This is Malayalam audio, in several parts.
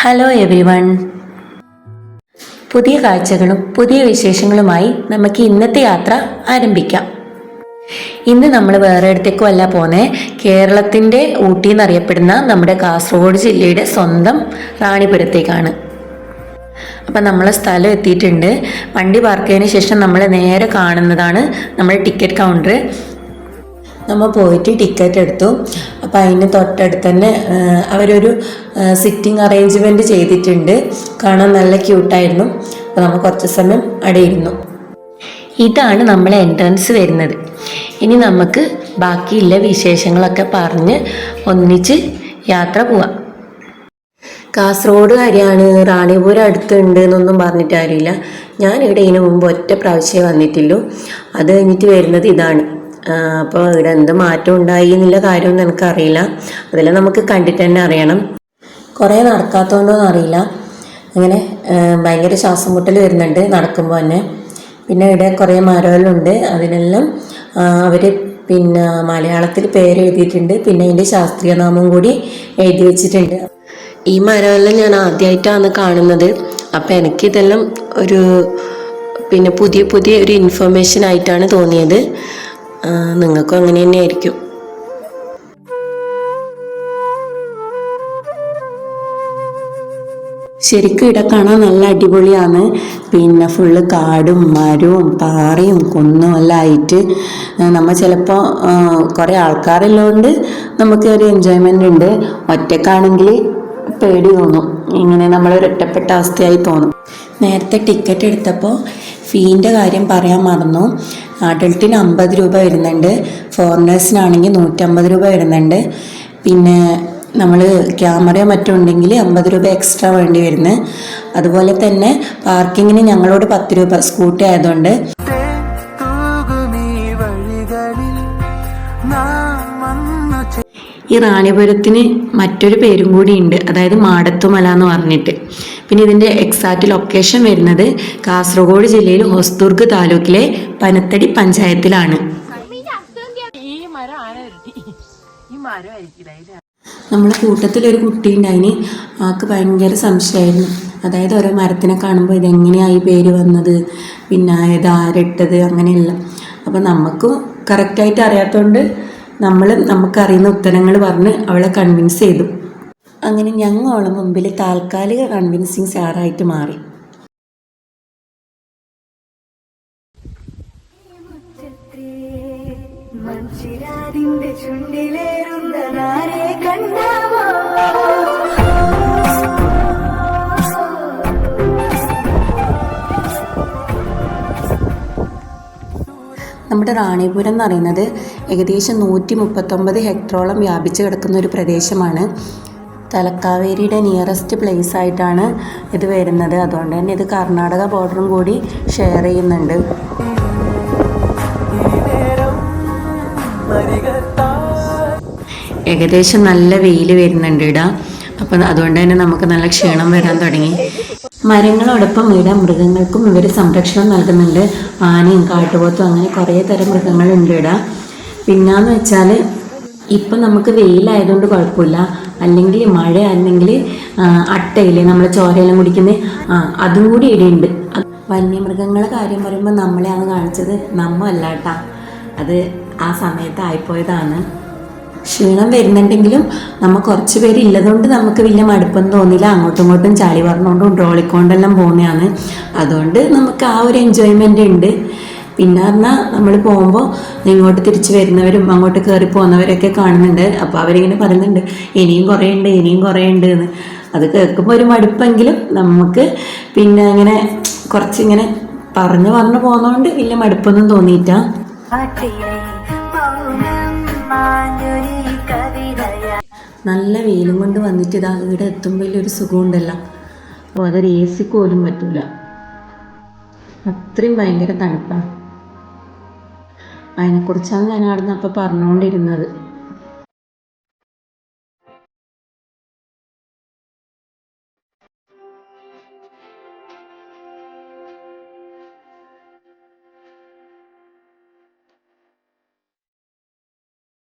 ഹലോ എവരി വൺ പുതിയ കാഴ്ചകളും പുതിയ വിശേഷങ്ങളുമായി നമുക്ക് ഇന്നത്തെ യാത്ര ആരംഭിക്കാം. ഇന്ന് നമ്മൾ വേറെ ഇടത്തേക്കും അല്ല പോന്നെ. കേരളത്തിന്റെ ഊട്ടി എന്നറിയപ്പെടുന്ന നമ്മുടെ കാസർഗോഡ് ജില്ലയുടെ സ്വന്തം റാണിപുരത്തേക്കാണ്. അപ്പം നമ്മൾ സ്ഥലം എത്തിയിട്ടുണ്ട്. വണ്ടി പാർക്ക് ചെയ്തതിന് ശേഷം നമ്മൾ നേരെ കാണുന്നതാണ് നമ്മുടെ ടിക്കറ്റ് കൗണ്ടർ നമ്മൾ പോയിട്ട് ടിക്കറ്റ് എടുത്തു. അപ്പോൾ അതിന് തൊട്ടടുത്ത് തന്നെ അവരൊരു സിറ്റിംഗ് അറേഞ്ച്മെന്റ് ചെയ്തിട്ടുണ്ട്. കാണാൻ നല്ല ക്യൂട്ടായിരുന്നു അപ്പോൾ നമ്മൾ കുറച്ച് സമയം അവിടെ ഇരുന്നു. ഇതാണ് നമ്മളെ എൻട്രൻസ് വരുന്നത്. ഇനി നമുക്ക് ബാക്കിയുള്ള വിശേഷങ്ങളൊക്കെ പറഞ്ഞ് ഒന്നിച്ച് യാത്ര പോവാം. കാസർഗോഡ് കാര്യമാണ് റാണിപുരം അടുത്തുണ്ട് എന്നൊന്നും പറഞ്ഞിട്ട് കാര്യമില്ല. ഞാൻ ഇവിടെ ഇതിനു മുമ്പ് ഒറ്റ പ്രാവശ്യമേ വന്നിട്ടുള്ളൂ. അത് കഴിഞ്ഞിട്ട് വരുന്നത് ഇതാണ്. അപ്പോൾ ഇവിടെ എന്ത് മാറ്റം ഉണ്ടായി എന്നുള്ള കാര്യമൊന്നും എനിക്കറിയില്ല. അതെല്ലാം നമുക്ക് കണ്ടിട്ട് തന്നെ അറിയണം. കുറേ നടക്കാത്തതുകൊണ്ടോന്നും അറിയില്ല അങ്ങനെ ഭയങ്കര ശ്വാസം മുട്ടൽ വരുന്നുണ്ട് നടക്കുമ്പോൾ തന്നെ. പിന്നെ ഇവിടെ കുറേ മരങ്ങളുണ്ട് അതിനെല്ലാം അവർ പിന്നെ മലയാളത്തിൽ പേര് എഴുതിയിട്ടുണ്ട് പിന്നെ അതിന്റെ ശാസ്ത്രീയ നാമം കൂടി എഴുതി വെച്ചിട്ടുണ്ട്. ഈ മരമെല്ലാം ഞാൻ ആദ്യമായിട്ടാണ് കാണുന്നത്. അപ്പം എനിക്കിതെല്ലാം ഒരു പിന്നെ പുതിയ പുതിയ ഒരു ഇൻഫർമേഷൻ ആയിട്ടാണ് തോന്നിയത്. നിങ്ങൾക്കും അങ്ങനെ തന്നെ ആയിരിക്കും ശരിക്കും ഇവിടെ കാണാൻ നല്ല അടിപൊളിയാണ്. പിന്നെ ഫുള്ള് കാടും മരവും പാറയും കുന്നും എല്ലാം ആയിട്ട് നമ്മൾ ചിലപ്പോൾ കുറേ ആൾക്കാരുള്ളതുകൊണ്ട് നമുക്ക് ഒരു എൻജോയ്മെന്റ് ഉണ്ട്. ഒറ്റക്കാണെങ്കിൽ പേടി തോന്നും. ഇങ്ങനെ നമ്മളൊരു ഒറ്റപ്പെട്ട അവസ്ഥയായി തോന്നും. നേരത്തെ ടിക്കറ്റ് എടുത്തപ്പോൾ ഫീന്റെ കാര്യം പറയാൻ മറന്നു. അഡൾട്ടിന് അമ്പത് രൂപ വരുന്നുണ്ട്. ഫോറിനേഴ്സിനാണെങ്കിൽ നൂറ്റമ്പത് രൂപ വരുന്നുണ്ട്. പിന്നെ നമ്മൾ ക്യാമറയോ മറ്റോ ഉണ്ടെങ്കിൽ അമ്പത് രൂപ എക്സ്ട്രാ വേണ്ടി വരുന്നത് അതുപോലെ തന്നെ പാർക്കിങ്ങിന് ഞങ്ങളോട് പത്ത് രൂപ സ്കൂട്ടി ആയതുകൊണ്ട്. ഈ റാണിപുരത്തിന് മറ്റൊരു പേരും കൂടിയുണ്ട് അതായത് മാടത്തുമല എന്ന് പറഞ്ഞിട്ട്. പിന്നെ ഇതിന്റെ എക്സാക്റ്റ് ലൊക്കേഷൻ വരുന്നത് കാസർഗോഡ് ജില്ലയിൽ ഹൊസ്ദുർഗ് താലൂക്കിലെ പനത്തടി പഞ്ചായത്തിലാണ്. ഈ കൂട്ടത്തിൽ ഒരു കുട്ടി ഉണ്ടായിന്. ആൾക്ക് ഭയങ്കര സംശയമായിരുന്നു. അതായത് ഓരോ മരത്തിനെ കാണുമ്പോൾ ഇതെങ്ങനെയായി പേര് വന്നത്? പിന്നെ ഇത് ആരിട്ടത്? അങ്ങനെയല്ല. അപ്പം നമുക്കും കറക്റ്റായിട്ട് അറിയാത്തതുകൊണ്ട് നമ്മൾ നമുക്കറിയുന്ന ഉത്തരങ്ങൾ പറഞ്ഞ് അവളെ കൺവിൻസ് ചെയ്തു. അങ്ങനെ ഞങ്ങൾ അവളെ മുമ്പിൽ താൽക്കാലിക കൺവിൻസിങ് സ്റ്റാറായിട്ട് മാറി. നമ്മുടെ റാണിപുരം എന്ന് പറയുന്നത് ഏകദേശം നൂറ്റി മുപ്പത്തൊമ്പത് ഹെക്ടറോളം വ്യാപിച്ചു കിടക്കുന്ന ഒരു പ്രദേശമാണ്. തലക്കാവേരിയുടെ നിയറസ്റ്റ് പ്ലേസ് ആയിട്ടാണ് ഇത് വരുന്നത്. അതുകൊണ്ട് തന്നെ ഇത് കർണാടക ബോർഡറും കൂടി ഷെയർ ചെയ്യുന്നുണ്ട്. ഏകദേശം നല്ല വെയിൽ വരുന്നുണ്ട് ഇടാ. അപ്പം അതുകൊണ്ട് തന്നെ നമുക്ക് നല്ല ക്ഷീണം വരാൻ തുടങ്ങി. മരങ്ങളോടൊപ്പം ഇട മൃഗങ്ങൾക്കും ഇവർ സംരക്ഷണം നൽകുന്നുണ്ട്. ആനയും കാട്ടുപോത്തും അങ്ങനെ കുറേ തരം മൃഗങ്ങളുണ്ട് ഇവിടെ പിന്നെന്ന് വെച്ചാൽ ഇപ്പം നമുക്ക് വെയിലായതുകൊണ്ട് കുഴപ്പമില്ല. അല്ലെങ്കിൽ മഴ അല്ലെങ്കിൽ അട്ടയില്ലേ നമ്മൾ ചോരയെല്ലാം കുടിക്കുന്നത് ആ അതും കൂടി ഇടയുണ്ട്. വന്യമൃഗങ്ങളെ കാര്യം പറയുമ്പോൾ നമ്മളെയാണ് കാണിച്ചത് നമ്മല്ല കേട്ടാ അത് ആ സമയത്ത് ആയിപ്പോയതാണ്. ക്ഷീണം വരുന്നുണ്ടെങ്കിലും നമ്മൾ കുറച്ച് പേര് ഇല്ലതുകൊണ്ട് നമുക്ക് വലിയ മടുപ്പൊന്നും തോന്നില്ല. അങ്ങോട്ടും ഇങ്ങോട്ടും ചളി പറഞ്ഞുകൊണ്ടും ട്രോളിക്കൊണ്ടെല്ലാം പോകുന്നതാണ്. അതുകൊണ്ട് നമുക്ക് ആ ഒരു എൻജോയ്മെന്റ് ഉണ്ട്. പിന്നെ പറഞ്ഞാൽ നമ്മൾ പോകുമ്പോൾ ഇങ്ങോട്ട് തിരിച്ച് വരുന്നവരും അങ്ങോട്ട് കയറി പോകുന്നവരൊക്കെ കാണുന്നുണ്ട്. അപ്പോൾ അവരിങ്ങനെ പറയുന്നുണ്ട് ഇനിയും കുറേ ഉണ്ട് ഇനിയും കുറേ ഉണ്ട് എന്ന്. അത് കേൾക്കുമ്പോൾ ഒരു മടുപ്പെങ്കിലും നമുക്ക് പിന്നെ അങ്ങനെ കുറച്ചിങ്ങനെ പറഞ്ഞു പറഞ്ഞു പോകുന്നതുകൊണ്ട് വലിയ മടുപ്പൊന്നും തോന്നിയിട്ടാ നല്ല വെയിലും കൊണ്ട് വന്നിട്ട് ഇതാ ഇവിടെ എത്തുമ്പോൾ ഒരു സുഖമുണ്ടല്ലോ അപ്പോൾ അതൊരു എ സിക്ക് പോലും പറ്റൂല. അത്രയും ഭയങ്കര തണുപ്പാണ് അതിനെക്കുറിച്ചാണ് ഞാൻ അവിടെ നിന്ന് അപ്പം പറഞ്ഞുകൊണ്ടിരുന്നത്.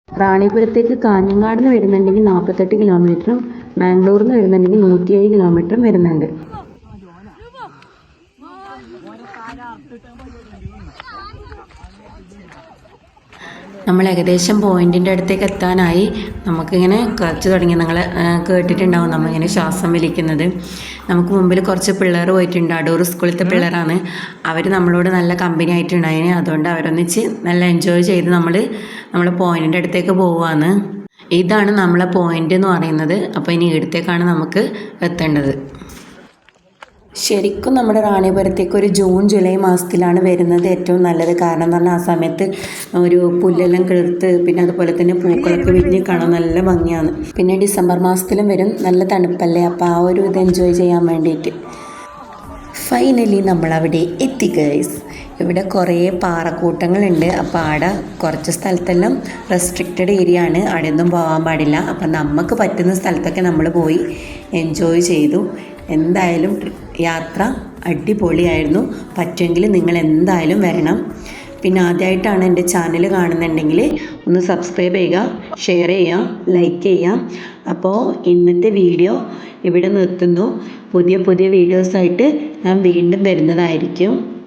റാണിപുരത്തേക്ക് കാഞ്ഞങ്ങാട് വരുന്നുണ്ടെങ്കിൽ നാൽപ്പത്തെട്ട് കിലോമീറ്ററും ബാംഗ്ലൂരിൽ നിന്ന് വരുന്നുണ്ടെങ്കിൽ നൂറ്റിയേഴ് കിലോമീറ്ററും വരുന്നുണ്ട്. നമ്മൾ ഏകദേശം പോയിന്റിന്റെ അടുത്തേക്ക് എത്താനായി. നമുക്കിങ്ങനെ കുറച്ച് തുടങ്ങി. നിങ്ങൾ കേട്ടിട്ടുണ്ടാവും നമ്മളിങ്ങനെ ശ്വാസം വലിക്കുന്നത്. നമുക്ക് മുമ്പിൽ കുറച്ച് പിള്ളേർ പോയിട്ടുണ്ട്. അടൂർ സ്കൂളിലത്തെ പിള്ളേരാണ് അവർ നമ്മളോട് നല്ല കമ്പനി ആയിട്ടുണ്ടായിന്. അതുകൊണ്ട് അവരൊന്നിച്ച് നല്ല എൻജോയ് ചെയ്ത് നമ്മൾ നമ്മളെ പോയിന്റിന്റെ അടുത്തേക്ക് പോവാണ്. ഇതാണ് നമ്മളെ പോയിന്റ് എന്ന് പറയുന്നത്. അപ്പോൾ ഇനി ഇടത്തേക്കാണ് നമുക്ക് എത്തേണ്ടത്. ശരിക്കും നമ്മുടെ റാണിപുരത്തേക്ക് ഒരു ജൂൺ ജൂലൈ മാസത്തിലാണ് വരുന്നത് ഏറ്റവും നല്ലത്. കാരണം എന്ന് പറഞ്ഞാൽ ആ സമയത്ത് ഒരു പുല്ലെല്ലാം കിളിർത്ത് പിന്നെ അതുപോലെ തന്നെ പൂക്കളൊക്കെ വിരിഞ്ഞ് കാണാൻ നല്ല ഭംഗിയാണ്. പിന്നെ ഡിസംബർ മാസത്തിലും വരും. നല്ല തണുപ്പല്ലേ? അപ്പോൾ ആ ഒരു ഇത് എൻജോയ് ചെയ്യാൻ വേണ്ടിയിട്ട്. ഫൈനലി നമ്മളവിടെ എത്തി ഗൈസ് ഇവിടെ കുറേ പാറക്കൂട്ടങ്ങളുണ്ട്. അപ്പോൾ ആടെ കുറച്ച് സ്ഥലത്തെല്ലാം റെസ്ട്രിക്റ്റഡ് ഏരിയ ആണ്. അവിടെയൊന്നും പോകാൻ പാടില്ല. അപ്പം നമുക്ക് പറ്റുന്ന സ്ഥലത്തൊക്കെ നമ്മൾ പോയി എൻജോയ് ചെയ്തു. എന്തായാലും യാത്ര അടിപൊളിയായിരുന്നു. പറ്റുമെങ്കിൽ നിങ്ങൾ എന്തായാലും വരണം. പിന്നെ ആദ്യമായിട്ടാണ് എന്റെ ചാനൽ കാണുന്നുണ്ടെങ്കിൽ ഒന്ന് സബ്സ്ക്രൈബ് ചെയ്യുക ഷെയർ ചെയ്യുക ലൈക്ക് ചെയ്യുക. അപ്പോൾ ഇന്നത്തെ വീഡിയോ ഇവിടെ നിർത്തുന്നു. പുതിയ പുതിയ വീഡിയോസായിട്ട് ഞാൻ വീണ്ടും വരുന്നതായിരിക്കും.